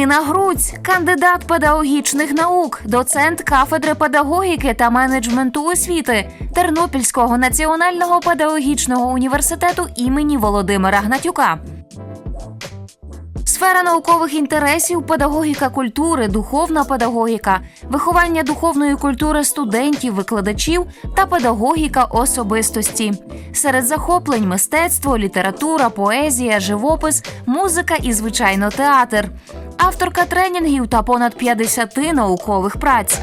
Галина Груць, кандидат педагогічних наук, доцент кафедри педагогіки та менеджменту освіти Тернопільського національного педагогічного університету імені Володимира Гнатюка. Сфера наукових інтересів, педагогіка культури, духовна педагогіка, виховання духовної культури студентів, викладачів та педагогіка особистості. Серед захоплень мистецтво, література, поезія, живопис, музика і, звичайно, театр. Авторка тренінгів та понад 50 наукових праць.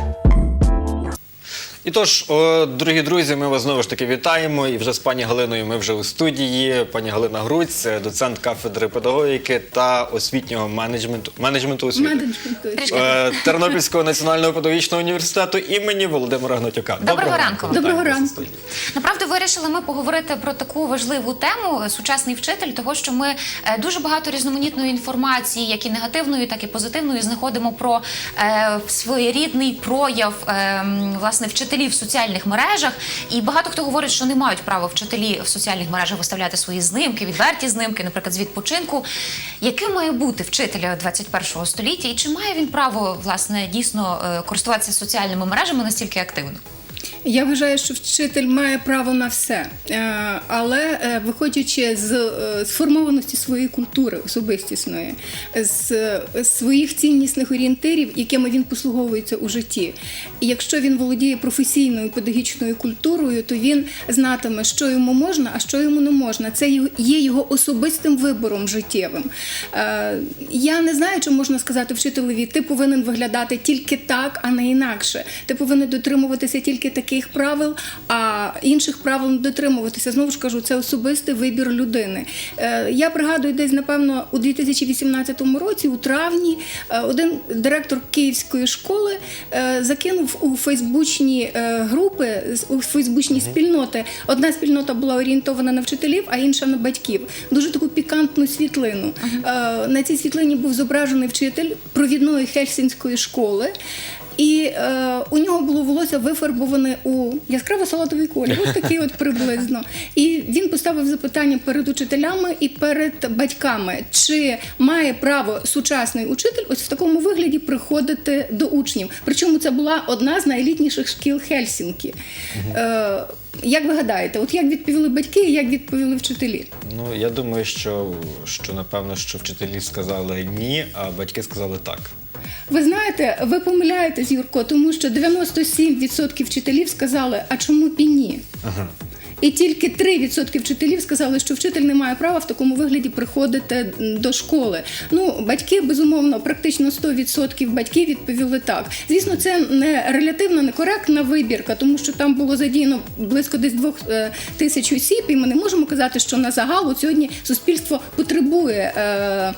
І тож, дорогі друзі, ми вас знову ж таки вітаємо. І вже з пані Галиною ми вже у студії. Пані Галина Груць, доцент кафедри педагогіки та освітнього менеджменту менеджменту освіти Менеджменту. е, Тернопільського національного педагогічного університету імені Володимира Гнатюка. Доброго ранку. Вітаємо Доброго ранку. Направду вирішили ми поговорити про таку важливу тему сучасний вчитель, того що ми е, дуже багато різноманітної інформації, як і негативної, так і позитивної, знаходимо про е, своєрідний прояв е, власне вчителів в соціальних мережах. І багато хто говорить, що не мають права вчителі в соціальних мережах виставляти свої знимки, відверті знимки, наприклад, з відпочинку. Яким має бути вчителя 21 століття, і чи має він право власне дійсно е, користуватися соціальними мережами настільки активно? Я вважаю, що вчитель має право на все, Е, але е, виходячи з е, сформованості своєї культури особистісної, з своїх ціннісних орієнтирів, якими він послуговується у житті. І якщо він володіє професійною педагогічною культурою, то він знатиме, що йому можна, а що йому не можна. Це є його особистим вибором життєвим. Я не знаю, чи можна сказати вчителеві, ти повинен виглядати тільки так, а не інакше. Ти повинен дотримуватися тільки таких правил, а інших правил не дотримуватися. Знову ж кажу, це особистий вибір людини. Е, Я пригадую, десь напевно у 2018 році, у травні, е, один директор київської школи е, закинув у фейсбучні групи, у фейсбучні спільноти. Одна спільнота була орієнтована на вчителів, а інша на батьків. Дуже таку пікантну світлину. На цій світлині був зображений вчитель провідної хельсінської школи. І е, у нього було волосся вифарбоване у яскраво салатовий колір, ось такий от приблизно. І він поставив запитання перед учителями і перед батьками, чи має право сучасний учитель ось в такому вигляді приходити до учнів. Причому це була одна з найлітніших шкіл Хельсінкі. Е, як ви гадаєте, от як відповіли батьки і як відповіли вчителі? Ну я думаю, що, що напевно, що вчителі сказали ні, а батьки сказали так. Ви знаєте, ви помиляєтесь, Юрко, тому що 97% вчителів сказали, а чому піні? ні? І тільки 3% вчителів сказали, що вчитель не має права в такому вигляді приходити до школи. Ну, батьки, безумовно, практично 100% батьків відповіли так. Звісно, це не релятивно некоректна вибірка, тому що там було задіяно близько десь двох е, тисяч осіб, і ми не можемо казати, що на загал от сьогодні суспільство потребує е,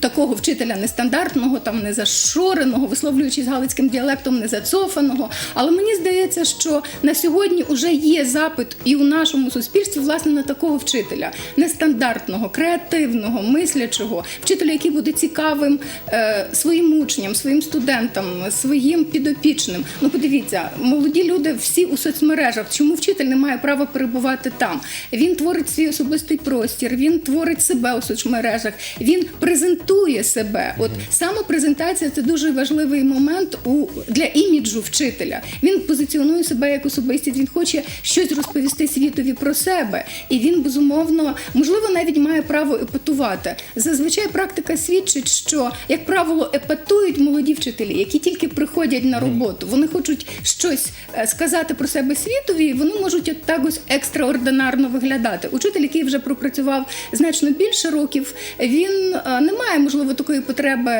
такого вчителя нестандартного, там не зашореного, висловлюючись галицьким діалектом, не зацофаного. Але мені здається, що на сьогодні вже є запит і у нашому суспільстві власне на такого вчителя нестандартного, креативного, мислячого, вчителя, який буде цікавим е, своїм учням, своїм студентам, своїм підопічним. Ну, подивіться, молоді люди всі у соцмережах. Чому вчитель не має права перебувати там? Він творить свій особистий простір, він творить себе у соцмережах, він презентує себе. От самопрезентація це дуже важливий момент у для іміджу вчителя. Він позиціонує себе як особистість, він хоче щось розповісти світові про себе, і він безумовно, можливо, навіть має право епатувати. Зазвичай практика свідчить, що як правило епатують молоді вчителі, які тільки приходять на роботу. Вони хочуть щось е, сказати про себе світові, і вони можуть от так ось екстраординарно виглядати. Учитель, який вже пропрацював значно більше років, він е, не має можливо такої потреби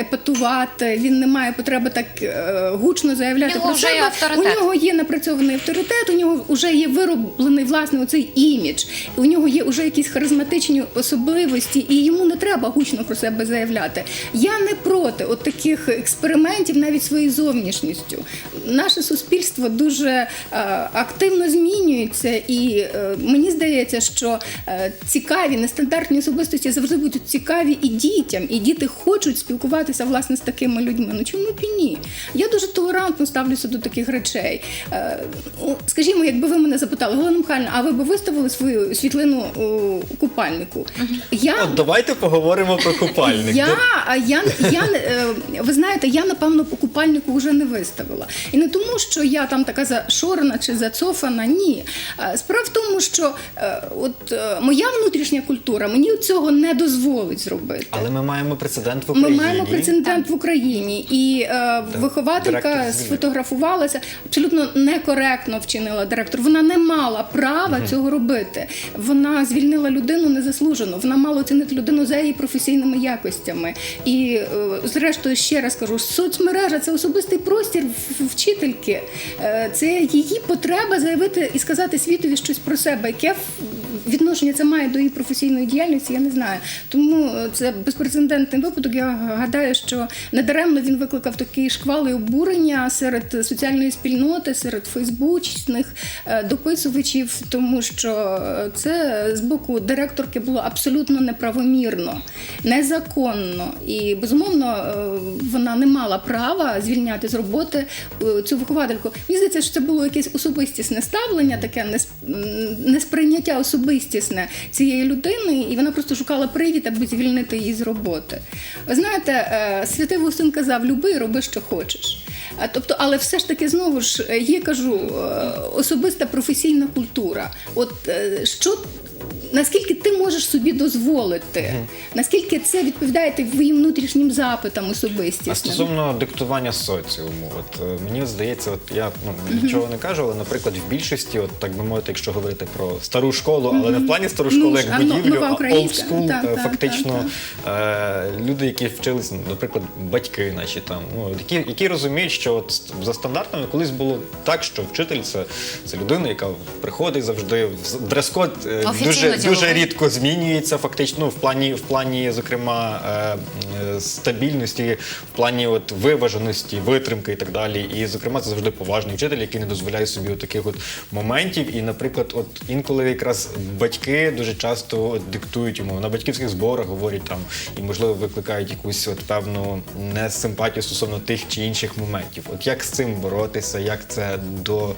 епатувати. Він не має потреби так е, гучно заявляти нього про себе. У нього є напрацьований авторитет, у нього вже є вироблений власне оцей імідж, у нього є вже якісь харизматичні особливості, і йому не треба гучно про себе заявляти. Я не проти от таких експериментів навіть своєю зовнішністю. Наше суспільство дуже е, активно змінюється, і е, мені здається, що е, цікаві, нестандартні особистості завжди будуть цікаві і дітям, і діти хочуть спілкуватися власне з такими людьми. Ну чому б і ні? Я дуже толерантно ставлюся до таких речей. Е, ну, Скажімо, якби ви мене запитали, Галина Михайлівна, а ви б виставили свою світлину у купальнику? Я От давайте поговоримо про купальник. я, я, я, е, ви знаєте, я напевно по купальнику вже не виставила. І не тому, що я там така зашорена чи зацофана. Ні. Е, Справа в тому, що е, от е, моя внутрішня культура мені цього не дозволить зробити. Але ми маємо прецедент в Ми Україні. маємо прецедент в Україні, і е, вихователька директор сфотографувалася абсолютно некоректно вчинила директор. Вона не мала права цього робити. Вона звільнила людину незаслужено. Вона мала оцінити людину за її професійними якостями. І е, зрештою, ще раз кажу, соцмережа це особистий простір вчительки. Е, Це її потреба заявити і сказати світові щось про себе. Яке відношення це має до її професійної діяльності, я не знаю. Тому е, це безпрецедентний випадок. Я гадаю, що недаремно він викликав такий шквал і обурення серед соціальної спільноти, серед фейсбучних е, дописувачів, тому що е, це з боку директорки було абсолютно неправомірно, незаконно. І безумовно вона не мала права звільняти з роботи цю виховательку. Мені здається, що це було якесь особистісне ставлення, таке несприйняття особистісне цієї людини, і вона просто шукала привід, аби звільнити її з роботи. Ви знаєте, е, святий Вусин казав: люби роби, що хочеш. Тобто, але все ж таки знову ж е, є, кажу, е, особиста професійна культура. От що. Наскільки ти можеш собі дозволити, наскільки це відповідає твоїм внутрішнім запитам А особистісним? стосовно диктування соціуму, от е, мені здається, от я ну нічого не кажу, але наприклад, в більшості, от так би мовити, якщо говорити про стару школу, але не в плані стару Ну, школу ж, як а, ну, будівлю, нова а українська. school, Так, е, так, фактично е, люди, які вчились, наприклад, батьки наші там, ну які, які розуміють, що от за стандартами колись було так, що вчитель це, це людина, яка приходить завжди в дрес-код е, Офіційно дуже дуже рідко змінюється, фактично в плані, в плані, зокрема, е, стабільності, в плані от виваженості, витримки і так далі. І, зокрема, це завжди поважний вчитель, який не дозволяє собі от таких от моментів. І, наприклад, от інколи якраз батьки дуже часто от диктують йому на батьківських зборах, говорять там і, можливо, викликають якусь от певну несимпатію стосовно тих чи інших моментів. От як з цим боротися, як це до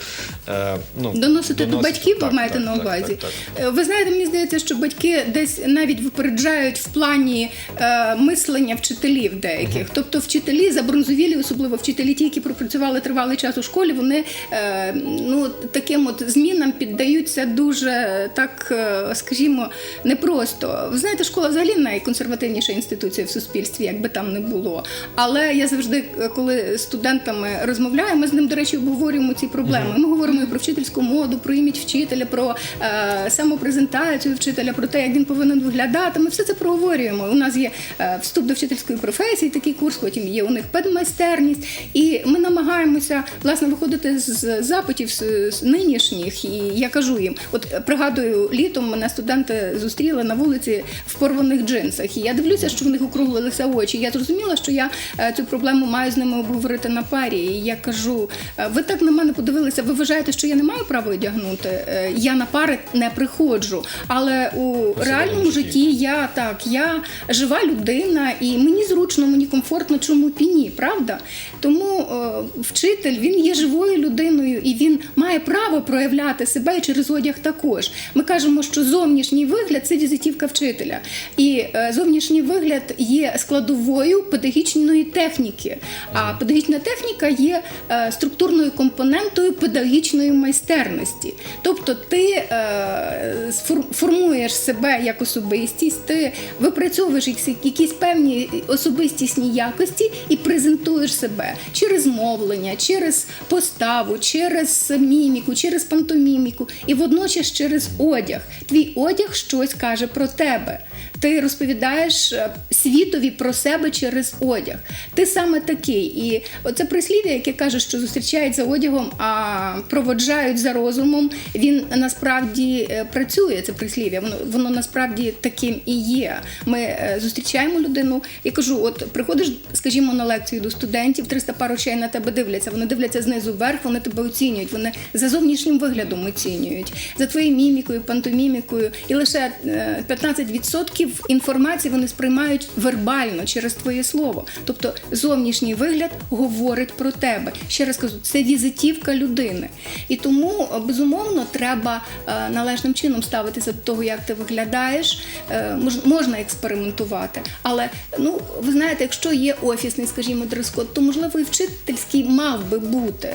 е, ну, Доносити до батьків, ви маєте так, на увазі. так, так. Е, Ви знаєте, мені здається, що батьки десь навіть випереджають в плані е, мислення вчителів деяких. Тобто вчителі забронзовілі, особливо вчителі, ті, які пропрацювали тривалий час у школі, вони е, ну, таким от змінам піддаються дуже так, е, скажімо, непросто. Ви знаєте, школа взагалі найконсервативніша інституція в суспільстві, як би там не було. Але я завжди, е, коли з студентами розмовляю, ми з ним, до речі, обговорюємо ці проблеми. Ми говоримо і про вчительську моду, про імідж вчителя, про е, самопрезентацію вчителя, про те, як він повинен виглядати. Ми все це проговорюємо. У нас є е, вступ до вчительської професії, такий курс, потім є у них педмайстерність. І ми намагаємося власне виходити з запитів з, нинішніх. І я кажу їм: от е, пригадую, літом мене студенти зустріли на вулиці в порваних джинсах. І я дивлюся, що в них округлилися очі. Я зрозуміла, що я е, цю проблему маю з ними обговорити на парі. І я кажу: ви так на мене подивилися, ви вважаєте, що я не маю права одягнути? Я на пари не приходжу. Але у реальному житті. я так, я жива людина, і мені зручно, мені комфортно, чому б і ні, правда? Тому е, вчитель він є живою людиною і він має право проявляти себе і через одяг також. Ми кажемо, що зовнішній вигляд це візитівка вчителя. І е, зовнішній вигляд є складовою педагогічної техніки. А педагогічна техніка є е, структурною компонентою педагогічної майстерності. Тобто ти е, формуєш себе як особистість, ти випрацьовуєш якісь- певні особистісні якості і презентуєш себе через мовлення, через поставу, через міміку, через пантоміміку і водночас через одяг. Твій одяг щось каже про тебе. Ти розповідаєш е, світові про себе через одяг. Ти саме такий. І оце прислів'я, яке каже, що зустрічають за одягом, а проводжають за розумом. Він насправді е, працює. Це прислів'я. Воно воно насправді таким і є. Ми е, зустрічаємо людину. Я кажу: от приходиш, скажімо, на лекцію до студентів, 300 пар очей на тебе дивляться. Вони дивляться знизу вверх, вони тебе оцінюють. Вони за зовнішнім виглядом оцінюють, за твоєю мімікою, пантомімікою. І лише е, 15% пів інформації вони сприймають вербально через твоє слово. Тобто зовнішній вигляд говорить про тебе. Ще раз кажу, це візитівка людини. І тому е, безумовно треба е, належним чином ставитися до того, як ти виглядаєш. Е, можна експериментувати, але ну ви знаєте, якщо є офісний, скажімо, дрес-код, то можливо і вчительський мав би бути.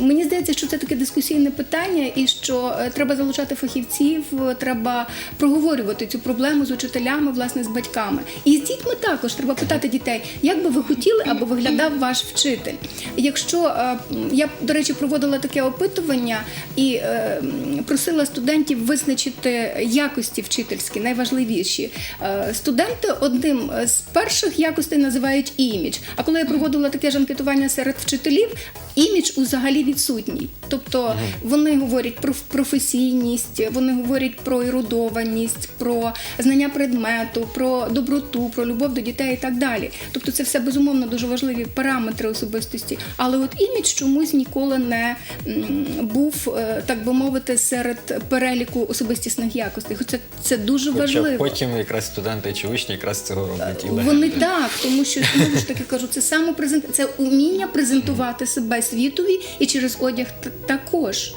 Мені здається, що це таке дискусійне питання, і що треба залучати фахівців, треба проговорювати цю проблему з учителями, власне, з батьками. І з дітьми також треба питати дітей, як би ви хотіли, аби виглядав ваш вчитель. Якщо е, я до речі проводила таке опитування і е, просила студентів визначити якості вчительські, найважливіші. Е, Студенти одним з перших якостей називають імідж. А коли я проводила таке ж анкетування серед вчителів, імідж взагалі відсутній. Тобто вони говорять про професійність, вони говорять про ерудованість, про знання предмету, про доброту, про любов до дітей і так далі. Тобто це все безумовно дуже важливі параметри особистості. Але от імідж чомусь ніколи не був, е, так би мовити, серед переліку особистісних якостей. Хоча це дуже Хоча важливо. потім якраз студенти чи учні якраз цього роблять. Вони так, тому що знову ж таки кажу, це самопрезент, це уміння презентувати себе світові і через одяг також.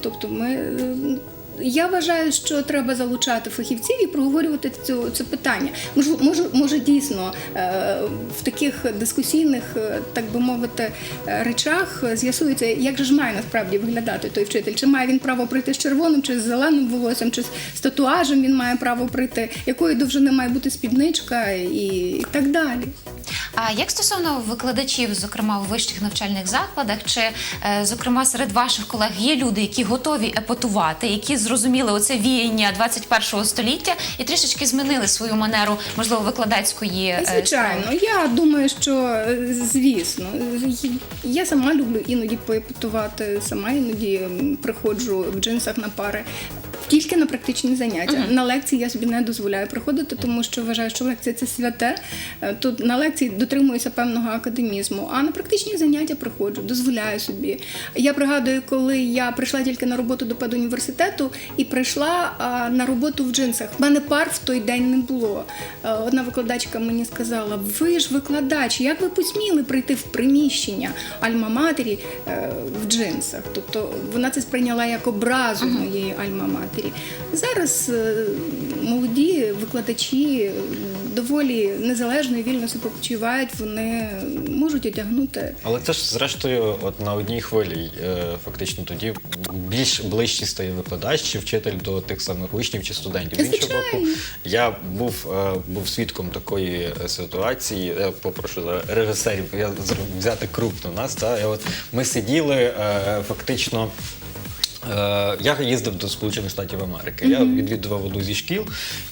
Тобто, ми. е, Я вважаю, що треба залучати фахівців і проговорювати цю, це питання. Може, може, може дійсно е, в таких дискусійних, е, так би мовити, е, речах з'ясується, як же ж має насправді виглядати той вчитель. Чи має він право прийти з червоним, чи з зеленим волоссям, чи з татуажем він має право прийти, якої довжини має бути спідничка і так далі. А як стосовно викладачів, зокрема в вищих навчальних закладах, чи е, зокрема серед ваших колег є люди, які готові епатувати, які зрозуміли оце віяння 21 століття і трішечки змінили свою манеру, можливо, викладацької е, Звичайно, я думаю, що е, звісно, я сама люблю іноді поепатувати, сама іноді приходжу в джинсах на пари. Тільки на практичні заняття. На лекції я собі не дозволяю приходити, тому що вважаю, що лекція це святе. Е, Тут на лекції дотримуюся певного академізму, а на практичні заняття приходжу, дозволяю собі. Я пригадую, коли я прийшла тільки на роботу до педуніверситету і прийшла а, на роботу в джинсах. У мене пар в той день не було. Е, Одна викладачка мені сказала: ви ж викладач, як ви посміли прийти в приміщення альма-матері е, в джинсах? Тобто вона це сприйняла як образу моєї альма-матері. Зараз е, молоді викладачі е, доволі незалежно і вільно себе почувають, вони можуть одягнути. Але це ж зрештою, от на одній хвилі, е, фактично тоді більш ближчий стає викладач чи вчитель до тих самих учнів чи студентів. З іншого боку, я був, був свідком такої ситуації. Я попрошу за режисерів я взяти крупно нас. Та, і от ми сиділи фактично. Е, Я їздив до Сполучених Штатів Америки. Я відвідував одну зі шкіл,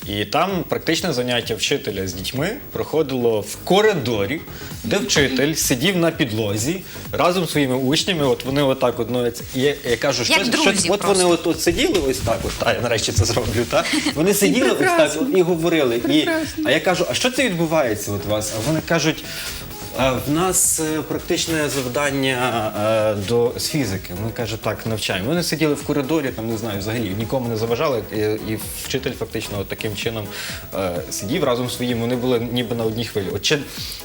і там практичне заняття вчителя з дітьми проходило в коридорі, де вчитель сидів на підлозі разом зі своїми учнями. От вони отак одно. Я, я кажу, що, Як що друзі от вони от, от сиділи ось так. От та я нарешті це зроблю. Та вони сиділи ось так от і говорили. І, а я кажу, а що це відбувається от у вас? А вони кажуть. «А В нас е, практичне завдання е, до з фізики. Ми каже, так навчаємо. Вони сиділи в коридорі, там не знаю, взагалі нікому не заважали, і, вчитель фактично от таким чином е, сидів разом своїм. Вони були ніби на одній хвилі. От чи,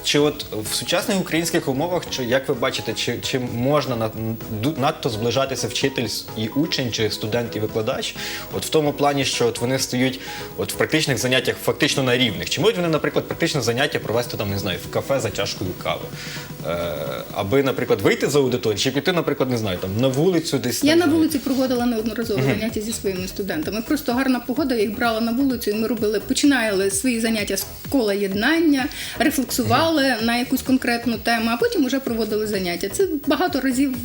чи от в сучасних українських умовах, чи як ви бачите, чи, чи можна на- ду- надто зближатися вчитель і учень, чи студент і викладач? От в тому плані, що от вони стають от в практичних заняттях фактично на рівних. Чи можуть вони, наприклад, практичне заняття провести там, не знаю, в кафе за чашкою кави? Е, аби, наприклад, вийти з аудиторії, чи піти, наприклад, не знаю, там на вулицю десь. Я там, на вулиці проводила неодноразово заняття зі своїми студентами. Просто гарна погода, я їх брала на вулицю, і ми робили, починали свої заняття з кола єднання, рефлексували на якусь конкретну тему, а потім вже проводили заняття. Це багато разів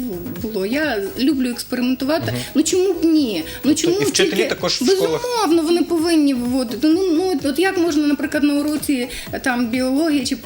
було. Я люблю експериментувати. Ну чому б ні? Ну чому і вчителі тільки- також в школах? Безумовно, вони повинні виводити. Ну, ну от як можна, наприклад, на уроці е, там біології чи е,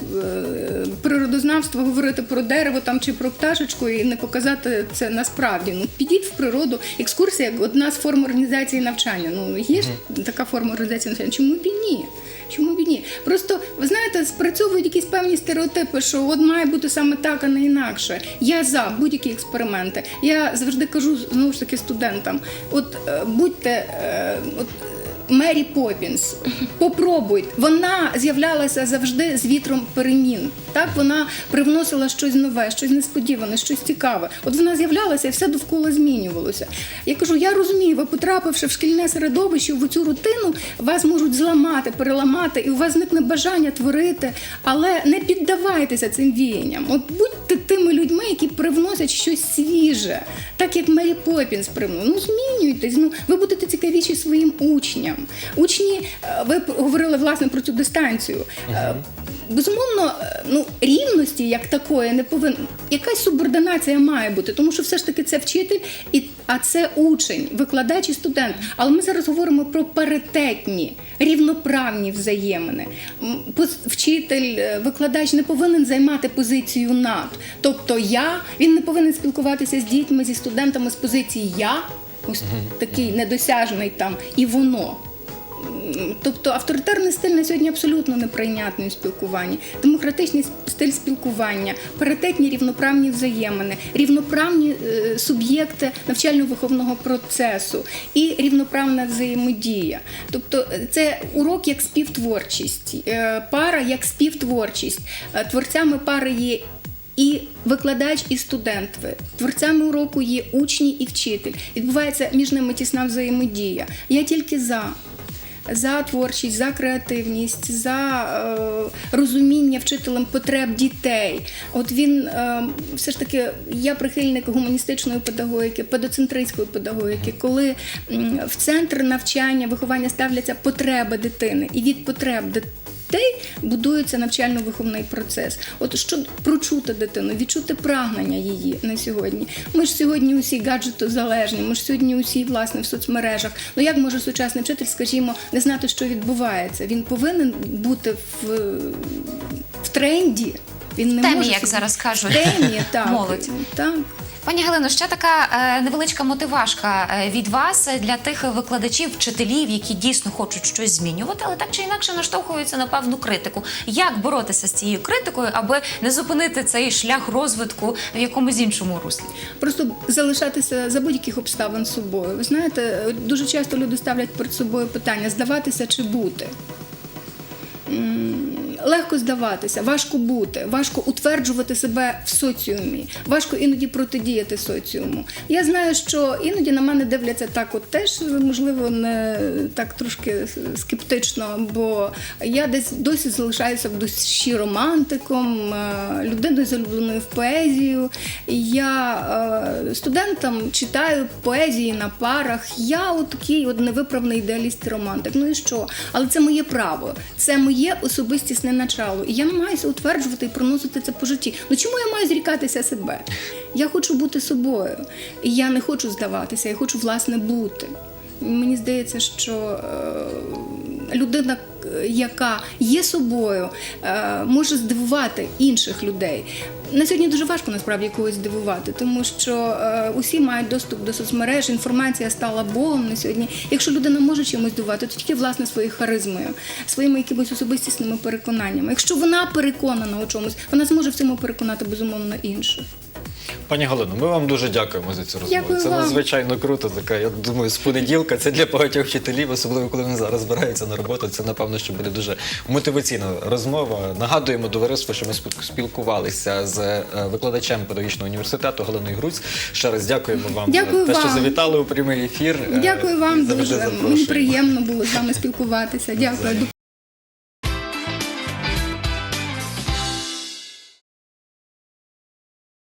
природознавства говорити про дерево там чи про пташечку і не показати це насправді. Ну підіть в природу. Екскурсія як одна з форм організації навчання. Ну є ж така форма організації навчання. Чому б і ні? Чому б і ні? Просто ви знаєте, спрацьовують якісь певні стереотипи, що от має бути саме так, а не інакше. Я за будь-які експерименти. Я завжди кажу знову ж таки студентам: от е, будьте, е, от Мері Поппінс. Попробуйте. Вона з'являлася завжди з вітром перемін. Так вона привносила щось нове, щось несподіване, щось цікаве. От вона з'являлася і все довкола змінювалося. Я кажу, я розумію, ви потрапивши в шкільне середовище, в цю рутину, вас можуть зламати, переламати, і у вас зникне бажання творити, але не піддавайтеся цим віянням. От будьте тими людьми, які привносять щось свіже, так як Мері Поппінс привносила. Ну змінюйтесь. Ну ви будете цікавіші своїм учням. Учні, е, ви говорили власне про цю дистанцію. Е, Безумовно, е, ну рівності як такої не повинно. Якась субординація має бути, тому що все ж таки це вчитель, і а це учень, викладач і студент. Але ми зараз говоримо про паритетні, рівноправні взаємини. Вчитель, викладач не повинен займати позицію над. Тобто я він не повинен спілкуватися з дітьми, зі студентами з позиції я, ось такий недосяжний там, і воно. Тобто авторитарний стиль на сьогодні абсолютно неприйнятний у спілкуванні. Демократичний стиль спілкування, паритетні рівноправні взаємини, рівноправні е, суб'єкти навчально-виховного процесу і рівноправна взаємодія. Тобто е, це урок як співтворчість, е, пара як співтворчість. Е, Творцями пари є і викладач, і студент. Творцями уроку є учні і вчитель. Відбувається між ними тісна взаємодія. Я тільки за. За творчість, за креативність, за е, розуміння вчителем потреб дітей. От він е, все ж таки, я прихильник гуманістичної педагогіки, педоцентристської педагогіки, коли в центр навчання, виховання ставляться потреби дитини, і від потреб дитини дітей будується навчально-виховний процес. От що прочути дитину, відчути прагнення її на сьогодні. Ми ж сьогодні усі гаджетозалежні, ми ж сьогодні усі власне в соцмережах. Ну як може сучасний вчитель, скажімо, не знати, що відбувається? Він повинен бути в, в тренді. Він не темі, може як собі- зараз кажуть, темі, так, молодь. Так. Пані Галино, ще така е, невеличка мотивашка е, від вас для тих викладачів, вчителів, які дійсно хочуть щось змінювати, але так чи інакше наштовхуються на певну критику. Як боротися з цією критикою, аби не зупинити цей шлях розвитку в якомусь іншому руслі? Просто залишатися за будь-яких обставин собою. Ви знаєте, дуже часто люди ставлять перед собою питання: здаватися чи бути. Легко здаватися, важко бути, важко утверджувати себе в соціумі, важко іноді протидіяти соціуму. Я знаю, що іноді на мене дивляться так, от теж можливо не так трошки скептично, бо я десь досі залишаюся в душі романтиком, е, людиною залюбленою в поезію. Я е, студентам читаю поезії на парах. Я от такий от невиправний ідеаліст і романтик. Ну і що? Але це моє право, це моє особистісне начало. І я намагаюся утверджувати і проносити це по житті. Ну чому я маю зрікатися себе? Я хочу бути собою. І я не хочу здаватися, я хочу власне бути. Мені здається, що е, людина, яка є собою, е, може здивувати інших людей. На сьогодні дуже важко насправді когось здивувати, тому що е, усі мають доступ до соцмереж, інформація стала Богом на сьогодні. Якщо людина може чимось здивувати, то тільки власне своєю харизмою, своїми якимись особистісними переконаннями. Якщо вона переконана у чомусь, вона зможе в цьому переконати безумовно інших. Пані Галино, ми вам дуже дякуємо за цю розмову. Дякую це вам. надзвичайно круто. Така, я думаю, з понеділка це для багатьох вчителів, особливо коли вони зараз збираються на роботу. Це напевно, що буде дуже мотиваційна розмова. Нагадуємо товариство, що ми спіл- спілкувалися з е, викладачем педагогічного університету Галиною Груць. Ще раз дякуємо вам Дякую за те, що вам. завітали у прямий ефір. Е, Дякую вам дуже. Мені приємно було з вами спілкуватися. Дякую.